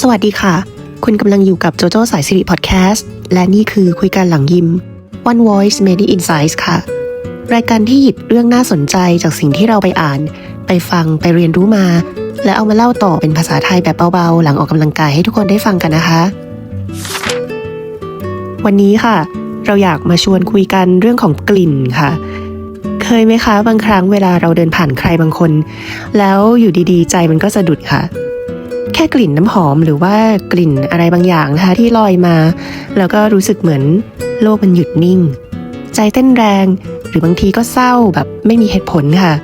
สวัสดีค่ะ คุณกำลังอยู่กับโจโจ้สายสิริพอดแคสต์ และนี่คือคุยกันหลังยิม One Voice Many Insights ค่ะ รายการที่หยิบเรื่องน่าสนใจจากสิ่งที่เราไปอ่าน ไปฟังไปเรียนรู้มา และเอามาเล่าต่อเป็นภาษาไทยแบบเบาๆ หลังออกกำลังกายให้ทุกคนได้ฟังกันนะคะ วันนี้ค่ะ เราอยากมาชวนคุยกันเรื่องของกลิ่นค่ะเคยไหมคะ บางครั้งเวลาเราเดินผ่านใครบางคน แล้วอยู่ดีๆ ใจมันก็สะดุดค่ะ แค่กลิ่นน้ำหอมหรือว่ากลิ่นอะไรบางอย่างนะคะที่ลอยมา แล้วก็รู้สึกเหมือนโลกมันหยุดนิ่ง ใจเต้นแรง หรือบางทีก็เศร้าแบบไม่มีเหตุผลค่ะ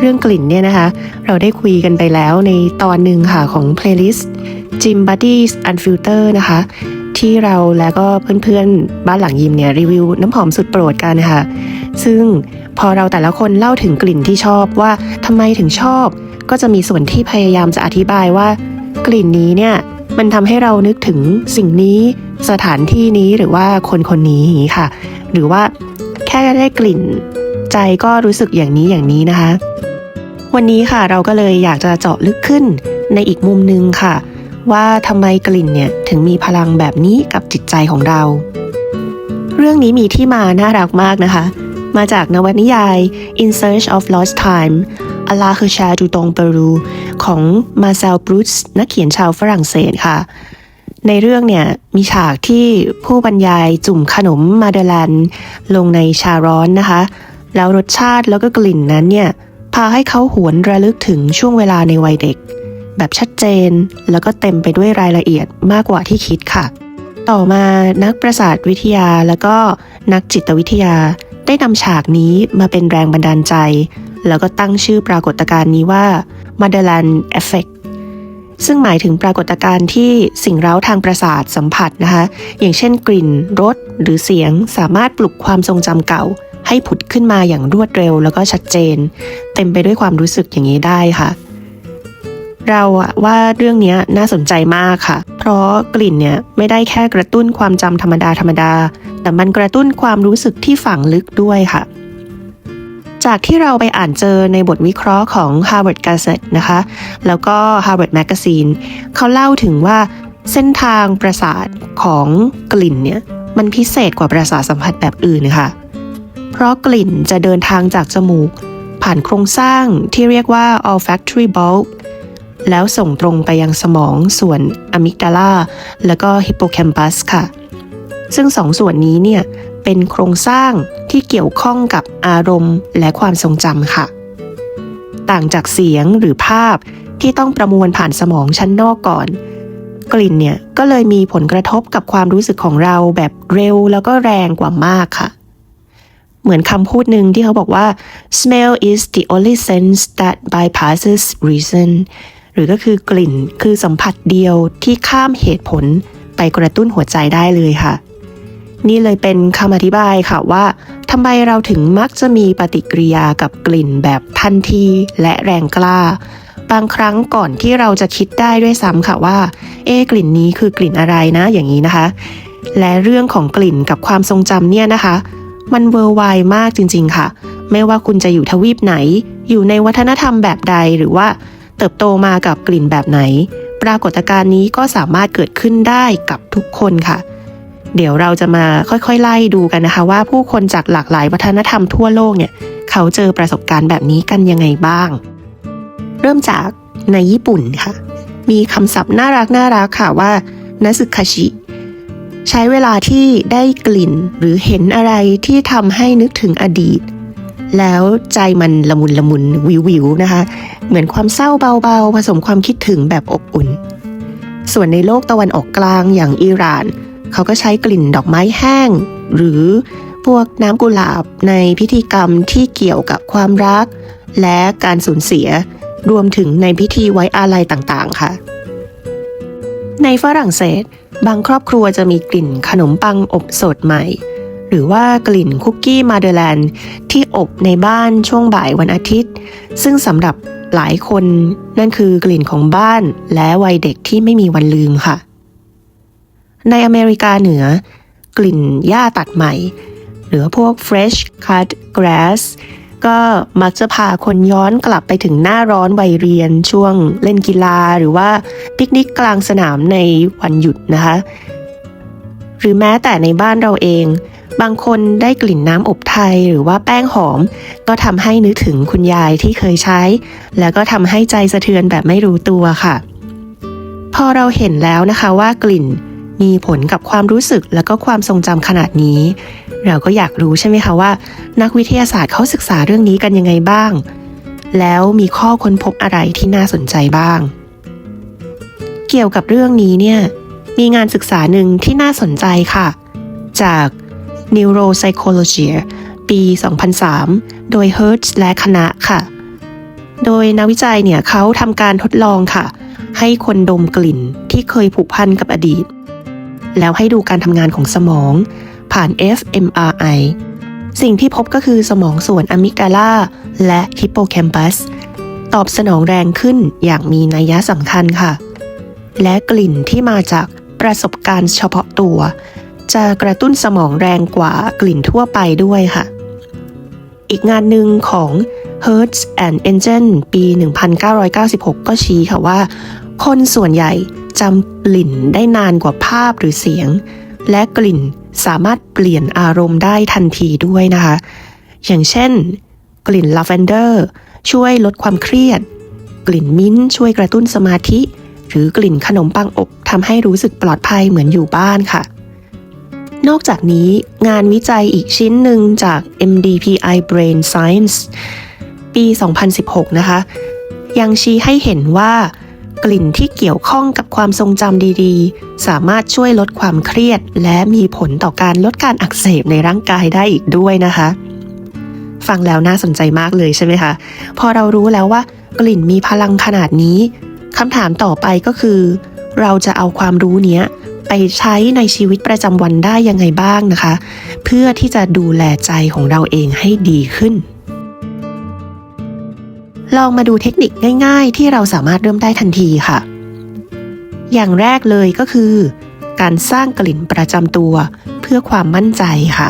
เรื่องกลิ่นเนี่ยนะคะ เราได้คุยกันไปแล้วในตอนหนึ่งค่ะของ playlist Gym Buddies Unfilter นะคะ ที่เราแล้วก็เพื่อนๆ บ้านหลังยิมเนี่ยรีวิวน้ำหอมสุดโปรดกันนะคะซึ่งพอเราแต่ละคนเล่าถึงกลิ่นที่ชอบว่าทำไมถึงชอบ ก็จะมีส่วนที่พยายามจะอธิบายว่า กลิ่นนี้เนี่ยมันทำให้เรานึกถึงสิ่งนี้สถานที่นี้หรือว่าคนคนนี้อย่างนี้ค่ะ หรือว่าแค่ได้กลิ่นใจก็รู้สึกอย่างนี้อย่างนี้นะคะ วันนี้ค่ะเราก็เลยอยากจะเจาะลึกขึ้นในอีกมุมหนึ่งค่ะ ว่าทำไมกลิ่นเนี่ยถึงมีพลังแบบนี้กับจิตใจของเรา เรื่องนี้มีที่มาน่ารักมากนะคะ มาจากนวนิยาย In Search of Lost Time อลาคือชาจูตงเปรูของมาเซลบรูซนักเขียนชาวฝรั่งเศสค่ะ ในเรื่องเนี่ยมีฉากที่ผู้บรรยายจุ่มขนมมาเดลันลงในชาร้อนนะคะ แล้วรสชาติแล้วก็กลิ่นนั้นเนี่ยพาให้เขาหวนระลึกถึงช่วงเวลาในวัยเด็ก แบบชัดเจนแล้วก็เต็มไปด้วยรายละเอียดมากกว่าที่คิดค่ะ ต่อมานักประสาทวิทยาแล้วก็นักจิตวิทยา ได้นำฉากนี้มาเป็นแรงบันดาลใจ แล้วก็ตั้งชื่อปรากฏการณ์นี้ว่า m a d e l a n Effect ซึ่งหมายถึงปรากฏการณ์ที่สิ่งเร้าทางประสาทสัมผัสนะคะ อย่างเช่นกลิ่น รส หรือเสียงสามารถปลุกความทรงจำเก่า ให้ผุดขึ้นมาอย่างรวดเร็วแล้วก็ชัดเจน เต็มไปด้วยความรู้สึกอย่างนี้ได้ค่ะ เราอะว่าเรื่องนี้น่าสนใจมากค่ะ เพราะกลิ่นเนี่ยไม่ได้แค่กระตุ้นความจำธรรมดาธรรมดา แต่มันกระตุ้นความรู้สึกที่ฝังลึกด้วยค่ะ จากที่เราไปอ่านเจอในบทวิเคราะห์ของ Harvard Gazette นะคะ แล้วก็ Harvard Magazine เขาเล่าถึงว่าเส้นทางประสาทของกลิ่นเนี่ยมันพิเศษกว่าประสาทสัมผัสแบบอื่นค่ะ เพราะกลิ่นจะเดินทางจากจมูก ผ่านโครงสร้างที่เรียกว่า olfactory bulb แล้วส่งตรงไปยังสมองส่วนอะมิกดาลาแล้วก็ฮิปโปแคมปัสค่ะ ซึ่งสองส่วนนี้เนี่ยเป็นโครงสร้างที่เกี่ยวข้องกับอารมณ์และความทรงจำค่ะ ต่างจากเสียงหรือภาพที่ต้องประมวลผ่านสมองชั้นนอกก่อน กลิ่นเนี่ยก็เลยมีผลกระทบกับความรู้สึกของเราแบบเร็วแล้วก็แรงกว่ามากค่ะเหมือนคำพูดหนึ่งที่เขาบอกว่า smell is the only sense that bypasses reason หรือก็คือกลิ่นคือสัมผัสเดียวที่ข้ามเหตุผลไปกระตุ้นหัวใจได้เลยค่ะ นี่เลยเป็นคำอธิบายค่ะว่าทำไมเราถึงมักจะมีปฏิกิริยากับกลิ่นแบบทันทีและแรงกล้า บางครั้งก่อนที่เราจะคิดได้ด้วยซ้ำค่ะว่า เอ๊กลิ่นนี้คือกลิ่นอะไรนะ อย่างนี้นะคะ และเรื่องของกลิ่นกับความทรงจำเนี่ยนะคะ มันเวอร์ไวมากจริง ๆค่ะ ไม่ว่าคุณจะอยู่ทวีปไหน อยู่ในวัฒนธรรมแบบใดหรือว่า เติบโตมากับกลิ่นแบบไหน ปรากฏการณ์นี้ก็สามารถเกิดขึ้นได้กับทุกคนค่ะ เดี๋ยวเราจะมาค่อยๆ ไล่ดูกันนะคะ ว่าผู้คนจากหลากหลายวัฒนธรรมทั่วโลกเนี่ยเขาเจอประสบการณ์แบบนี้กันยังไงบ้าง เริ่มจากในญี่ปุ่นค่ะ มีคำศัพท์น่ารักน่ารักค่ะว่านัสึคาชิใช้เวลาที่ได้กลิ่นหรือเห็นอะไรที่ทำให้นึกถึงอดีต แล้วใจมันละมุนละมุนวิววิวนะคะ เหมือนความเศร้าเบาๆ ผสมความคิดถึงแบบอบอุ่น ส่วนในโลกตะวันออกกลางอย่างอิหร่าน เขาก็ใช้กลิ่นดอกไม้แห้ง หรือพวกน้ำกุหลาบในพิธีกรรมที่เกี่ยวกับความรัก และการสูญเสีย รวมถึงในพิธีไว้อาลัยต่างๆ ค่ะ ในฝรั่งเศส บางครอบครัวจะมีกลิ่นขนมปังอบสดใหม่ หรือว่ากลิ่นคุกกี้มาเดอร์แลนด์ที่อบในบ้านช่วงบ่ายวันอาทิตย์ ซึ่งสำหรับหลายคนนั่นคือกลิ่นของบ้านและวัยเด็กที่ไม่มีวันลืมค่ะ ในอเมริกาเหนือ กลิ่นหญ้าตัดใหม่ หรือพวก fresh cut grass ก็มักจะพาคนย้อนกลับไปถึงหน้าร้อนวัยเรียนช่วงเล่นกีฬาหรือว่าปิกนิกกลางสนามในวันหยุดนะคะ หรือแม้แต่ในบ้านเราเอง บางคนได้กลิ่นน้ำอบไทยหรือว่าแป้งหอม ก็ทำให้นึกถึงคุณยายที่เคยใช้ แล้วก็ทำให้ใจสะเทือนแบบไม่รู้ตัวค่ะ พอเราเห็นแล้วนะคะว่ากลิ่นมีผลกับความรู้สึกแล้วก็ความทรงจำขนาดนี้ เราก็อยากรู้ใช่ไหมคะว่า นักวิทยาศาสตร์เขาศึกษาเรื่องนี้กันยังไงบ้าง แล้วมีข้อค้นพบอะไรที่น่าสนใจบ้าง เกี่ยวกับเรื่องนี้เนี่ยมีงานศึกษาหนึ่งที่น่าสนใจค่ะ จาก Neuropsychology ปี 2003 โดย Hertz และคณะค่ะ โดยนักวิจัยเนี่ยเขาทำการทดลองค่ะ ให้คนดมกลิ่นที่เคยผูกพันกับอดีต แล้วให้ดูการทำงานของสมอง ผ่าน fMRI สิ่งที่พบก็คือสมองส่วนอะมิกดาลาและฮิปโปแคมปัสตอบสนองแรงขึ้นอย่างมีนัยยะสำคัญค่ะ และกลิ่นที่มาจากประสบการณ์เฉพาะตัว จะกระตุ้นสมองแรงกว่ากลิ่นทั่วไปด้วยค่ะ อีกงานหนึ่งของ Hertz and Engel ปี 1996 ก็ชี้ค่ะว่า คนส่วนใหญ่จำกลิ่นได้นานกว่าภาพหรือเสียง และกลิ่นสามารถเปลี่ยนอารมณ์ได้ทันทีด้วยนะคะ อย่างเช่น กลิ่นลาเวนเดอร์ช่วยลดความเครียด กลิ่นมิ้นช่วยกระตุ้นสมาธิ หรือกลิ่นขนมปังอบทำให้รู้สึกปลอดภัยเหมือนอยู่บ้านค่ะ นอกจากนี้งานวิจัยอีกชิ้นหนึ่งจาก MDPI Brain Science ปี 2016 นะคะ ยังชี้ให้เห็นว่ากลิ่นที่เกี่ยวข้องกับความทรงจำดีๆ สามารถช่วยลดความเครียด และมีผลต่อการลดการอักเสบในร่างกายได้อีกด้วยนะคะ ฟังแล้วน่าสนใจมากเลยใช่ไหมคะ พอเรารู้แล้วว่ากลิ่นมีพลังขนาดนี้คำถามต่อไปก็คือ เราจะเอาความรู้เนี้ย ไปใช้ในชีวิตประจำวันได้ยังไงบ้างนะคะ เพื่อที่จะดูแลใจของเราเองให้ดีขึ้น ลองมาดูเทคนิคง่ายๆ ที่เราสามารถเริ่มได้ทันทีค่ะ อย่างแรกเลยก็คือ การสร้างกลิ่นประจำตัวเพื่อความมั่นใจค่ะ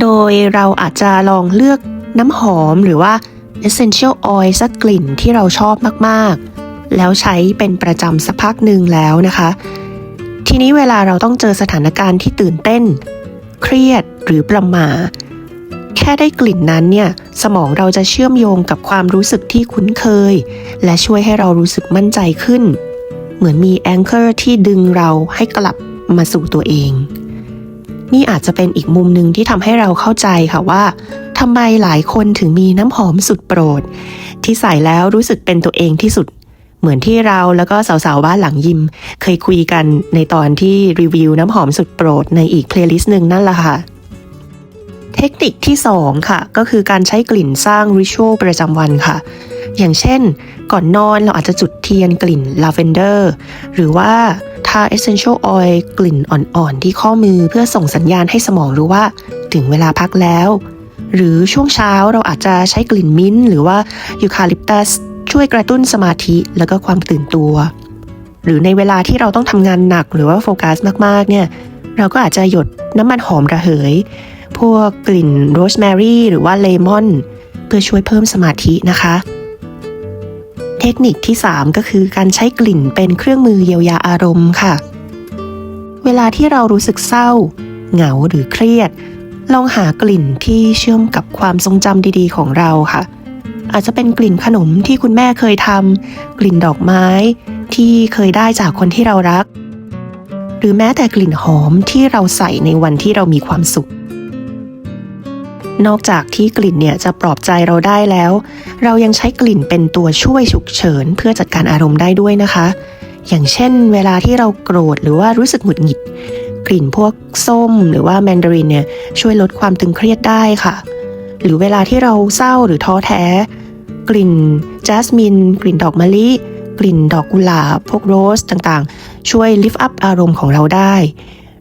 โดยเราอาจจะลองเลือกน้ำหอมหรือว่า essential oil สักกลิ่นที่เราชอบมากๆ แล้วใช้เป็นประจำสักพักหนึ่งแล้วนะคะ ทีนี้เวลาเราต้องเจอสถานการณ์ที่ตื่นเต้น เครียดหรือประหม่าแค่ได้กลิ่นนั้นเนี่ยสมองเราจะเชื่อมโยงกับความรู้สึกที่คุ้นเคย และช่วยให้เรารู้สึกมั่นใจขึ้น เหมือนมีแองเกอร์ที่ดึงเราให้กลับมาสู่ตัวเอง นี่อาจจะเป็นอีกมุมหนึ่งที่ทำให้เราเข้าใจค่ะว่าทำไมหลายคนถึงมีน้ำหอมสุดโปรด ที่ใส่แล้วรู้สึกเป็นตัวเองที่สุด เหมือนที่เราแล้วก็สาวๆบ้านหลังยิม เคยคุยกันในตอนที่รีวิวน้ำหอมสุดโปรดในอีกเพลย์ลิสต์หนึ่งนั่นแหละค่ะเทคนิคที่ 2 ค่ะ ก็คือการใช้กลิ่นสร้างริชวลประจำวันค่ะ อย่างเช่น ก่อนนอนเราอาจจะจุดเทียนกลิ่นลาเวนเดอร์หรือว่าทา essential oil กลิ่นอ่อนๆ ที่ข้อมือเพื่อส่งสัญญาณให้สมองรู้ว่าถึงเวลาพักแล้ว หรือช่วงเช้าเราอาจจะใช้กลิ่นมิ้นท์หรือว่ายูคาลิปตัส ช่วยกระตุ้นสมาธิแล้วก็ความตื่นตัว หรือในเวลาที่เราต้องทำงานหนักหรือว่าโฟกัสมากๆเนี่ยเราก็อาจจะหยดน้ำมันหอมระเหย พวกกลิ่นโรสแมรี่หรือว่าเลมอน เพื่อช่วยเพิ่มสมาธินะคะ เทคนิคที่ 3 ก็คือการใช้กลิ่นเป็นเครื่องมือเยียวยาอารมณ์ค่ะ เวลาที่เรารู้สึกเศร้า เหงาหรือเครียด ลองหากลิ่นที่เชื่อมกับความทรงจำดีๆ ของเราค่ะ อาจจะเป็นกลิ่นขนมที่คุณแม่เคยทำกลิ่นดอกไม้ที่เคยได้จากคนที่เรารัก หรือแม้แต่กลิ่นหอมที่เราใส่ในวันที่เรามีความสุข นอกจากที่กลิ่นเนี่ยจะปลอบใจเราได้แล้ว เรายังใช้กลิ่นเป็นตัวช่วยฉุกเฉินเพื่อจัดการอารมณ์ได้ด้วยนะคะ อย่างเช่น เวลาที่เราโกรธหรือว่ารู้สึกหงุดหงิด กลิ่นพวกส้ม หรือว่าแมนดารินเนี่ยช่วยลดความตึงเครียดได้ค่ะหรือเวลาที่เราเศร้าหรือท้อแท้ กลิ่นจัสมิน กลิ่นดอกมะลิ กลิ่นดอกกุหลาบพวกโรสต่างๆ ช่วยลิฟต์อัพอารมณ์ของเราได้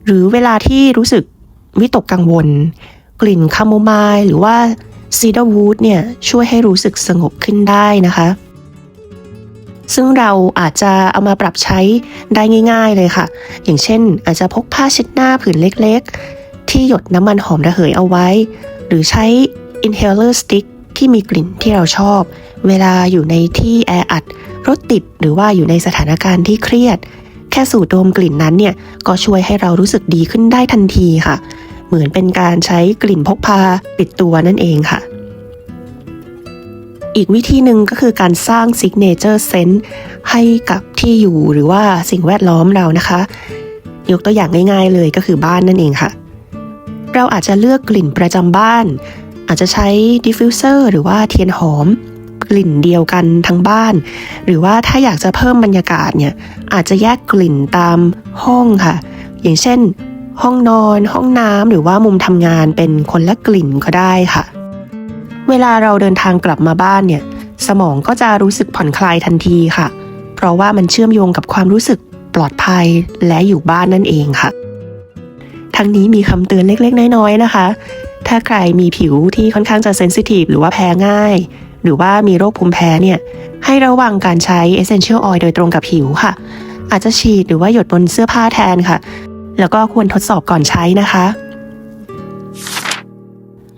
หรือเวลาที่รู้สึกวิตกกังวล กลิ่นคาโมไมล์หรือว่าซีดาร์วูดเนี่ยช่วยให้รู้สึกสงบขึ้นได้นะคะ ซึ่งเราอาจจะเอามาปรับใช้ได้ง่าย ๆเลยค่ะ อย่างเช่น อาจจะพกผ้าเช็ดหน้าผืนเล็กๆ ที่หยดน้ำมันหอมระเหยเอาไว้ หรือใช้ inhaler stick ที่มีกลิ่นที่เราชอบ เวลาอยู่ในที่แออัด รถติดหรือว่าอยู่ในสถานการณ์ที่เครียด แค่สูดดมกลิ่นนั้นเนี่ยก็ช่วยให้เรารู้สึกดีขึ้นได้ทันทีค่ะ เหมือนเป็นการใช้กลิ่นพกพาติดตัวนั่นเองค่ะอีกวิธีหนึ่งก็คือการสร้าง signature scent ให้กับที่อยู่หรือว่าสิ่งแวดล้อมเรานะคะ ยกตัวอย่างง่ายๆเลยก็คือบ้านนั่นเองค่ะ เราอาจจะเลือกกลิ่นประจำบ้าน อาจจะใช้ diffuser หรือว่าเทียนหอมกลิ่นเดียวกันทั้งบ้าน หรือว่าถ้าอยากจะเพิ่มบรรยากาศเนี่ยอาจจะแยกกลิ่นตามห้องค่ะ อย่างเช่น ห้องนอน ห้องน้ำหรือว่ามุมทำงานเป็นคนละกลิ่นก็ได้ค่ะ เวลาเราเดินทางกลับมาบ้านเนี่ยสมองก็จะรู้สึกผ่อนคลายทันทีค่ะ เพราะว่ามันเชื่อมโยงกับความรู้สึกปลอดภัยและอยู่บ้านนั่นเองค่ะ ทั้งนี้มีคำเตือนเล็กๆ น้อยๆนะคะ ถ้าใครมีผิวที่ค่อนข้างจะเซนซิทีฟหรือว่าแพ้ง่าย หรือว่ามีโรคภูมิแพ้เนี่ย ให้ระวังการใช้ Essential Oil โดยตรงกับผิวค่ะ อาจจะฉีดหรือว่าหยดบนเสื้อผ้าแทนค่ะ แล้วก็ควรทดสอบก่อนใช้นะคะ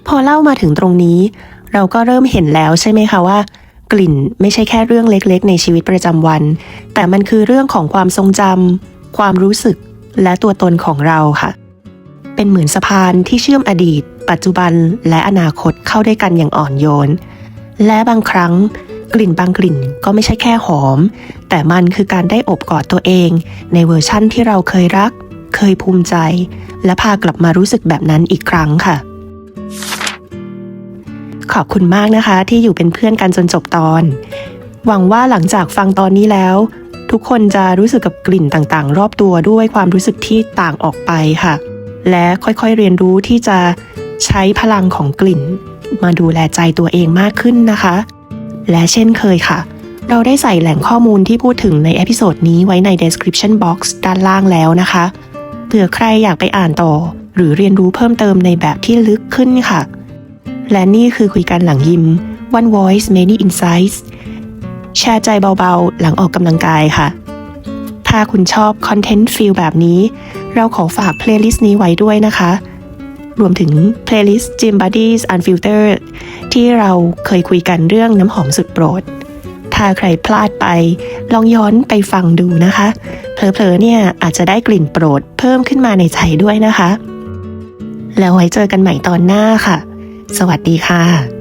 พอเล่ามาถึงตรงนี้ เราก็เริ่มเห็นแล้วใช่ไหมคะว่ากลิ่นไม่ใช่แค่เรื่องเล็กๆ ในชีวิตประจำวัน แต่มันคือเรื่องของความทรงจำความรู้สึกและตัวตนของเราค่ะ เป็นเหมือนสะพานที่เชื่อมอดีต ปัจจุบันและอนาคตเข้าด้วยกันอย่างอ่อนโยน และบางครั้งกลิ่นบางกลิ่นก็ไม่ใช่แค่หอม แต่มันคือการได้อบกอดตัวเอง ในเวอร์ชั่นที่เราเคยรัก เคยภูมิใจ และพากลับมารู้สึกแบบนั้นอีกครั้งค่ะ ขอบคุณมากนะคะที่อยู่เป็นเพื่อนกันจนจบตอน หวังว่าหลังจากฟังตอนนี้แล้ว ทุกคนจะรู้สึกกับกลิ่นต่างๆ รอบตัวด้วยความรู้สึกที่ต่างออกไปค่ะ และค่อยๆเรียนรู้ที่จะ ใช้พลังของกลิ่น มาดูแลใจตัวเองมากขึ้นนะคะ และเช่นเคยค่ะ เราได้ใส่แหล่งข้อมูลที่พูดถึงในเอพิโซดนี้ไว้ใน description box ด้านล่างแล้วนะคะเผื่อใครอยากไปอ่านต่อ หรือเรียนรู้เพิ่มเติมในแบบที่ลึกขึ้นค่ะ และนี่คือคุยกันหลังยิม One Voice Many Insights แชร์ใจเบาๆ หลังออกกำลังกายค่ะ ถ้าคุณชอบคอนเทนต์ฟิลแบบนี้ เราขอฝากเพลย์ลิสต์นี้ไว้ด้วยนะคะ รวมถึงเพลย์ลิสต์ Gym Buddies Unfiltered ที่เราเคยคุยกันเรื่องน้ำหอมสุดโปรด ถ้าใครพลาดไปลองย้อนไปฟังดูนะคะ เผลอๆเนี่ยอาจจะได้กลิ่นโปรดเพิ่มขึ้นมาในใจด้วยนะคะ แล้วไว้เจอกันใหม่ตอนหน้าค่ะ สวัสดีค่ะ